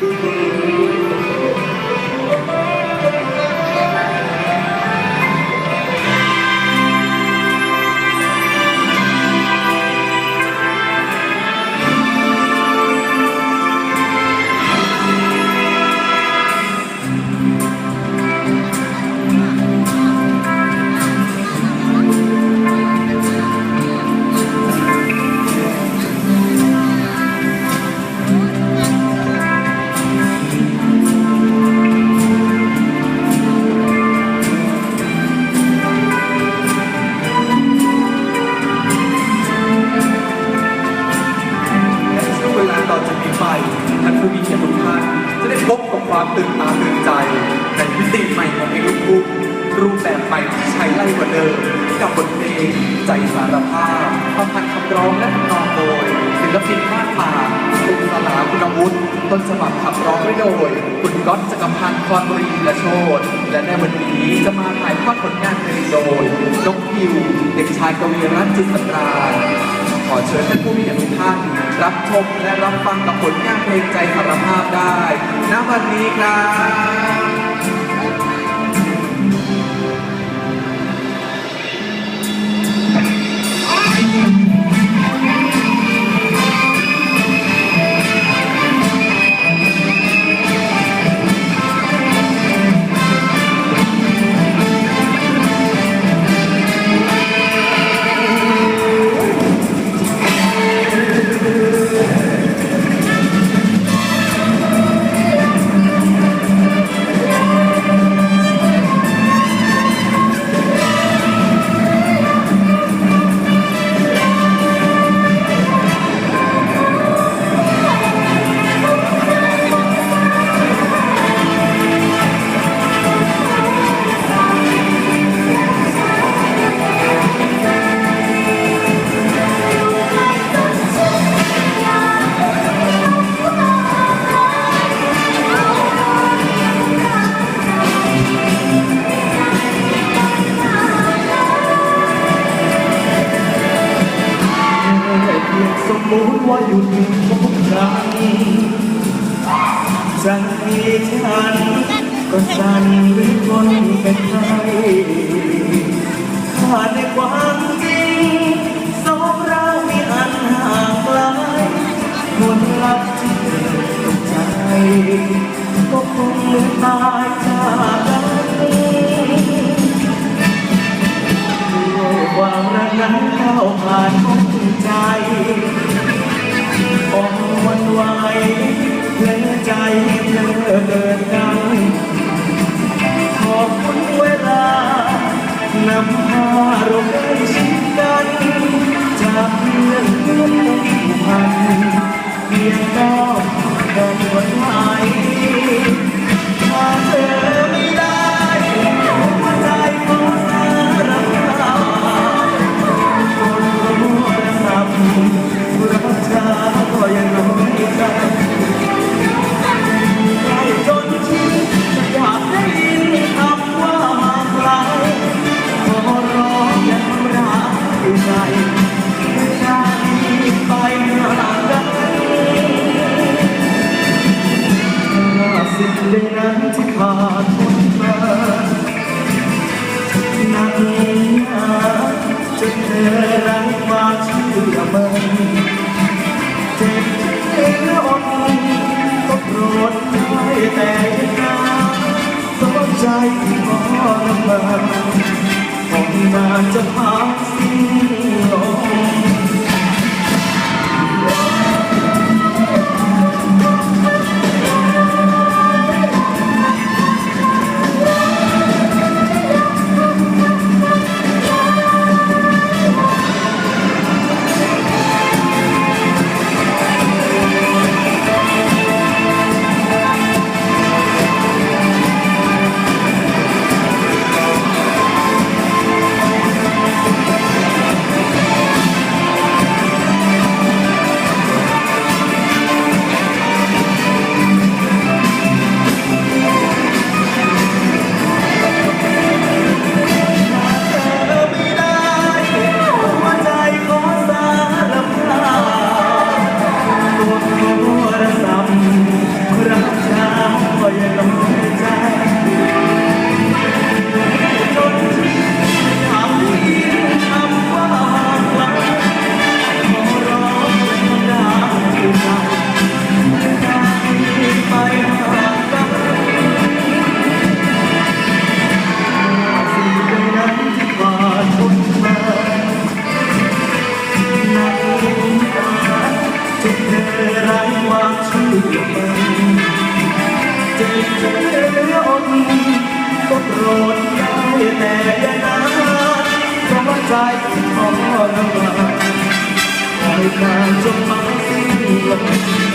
แล ความตื่นตาตื่นใจในมิติใหม่ของเพลงลูกทุ่งรูปแบบใหม่ที่ใช้ไล่กว่าเดิม กับบทเพลงใจสารภาพประพันธ์คำร้องและทำนองโดยศิลปินมากมายคุณสลาคุณวุฒิต้นฉบับขับร้องไว้โดย คุณก๊อตจักรพันธ์คอนบรีและโชตและในวันนี้จะมาถ่ายทอดผลงานเพลงโดยนกพิว เด็กชายกวีรัตน์จิตสำราญ ขอเชิญท่านผู้มีเกียรติทุกท่านรับชมและรับฟังกับผลงานเพลงใจสารภาพได้ณวันนี้ครับ ว่าอยู่ถึงพบกันใจฉันก็สั่นเหมือคนเป็นไข้ขาดในความจริงสองเรามีอันห่างไกลคนรักที่เกิดตกใจก็คงเหมือนตาย เธอเดิน ใดนั้นที่ขาดคนมานักหนาจนเธอไร้ควาเชื่อมันเจ็บที่ร้อนก็โปรดได้แต่อย่าสนใจที่ขอลำบากคนนานจะพา เจ็บจนเหลืออดก็โปรดได้แต่อย่านานเพราะว่าใจของเรายปล่อยมาจนมาสิ้นลม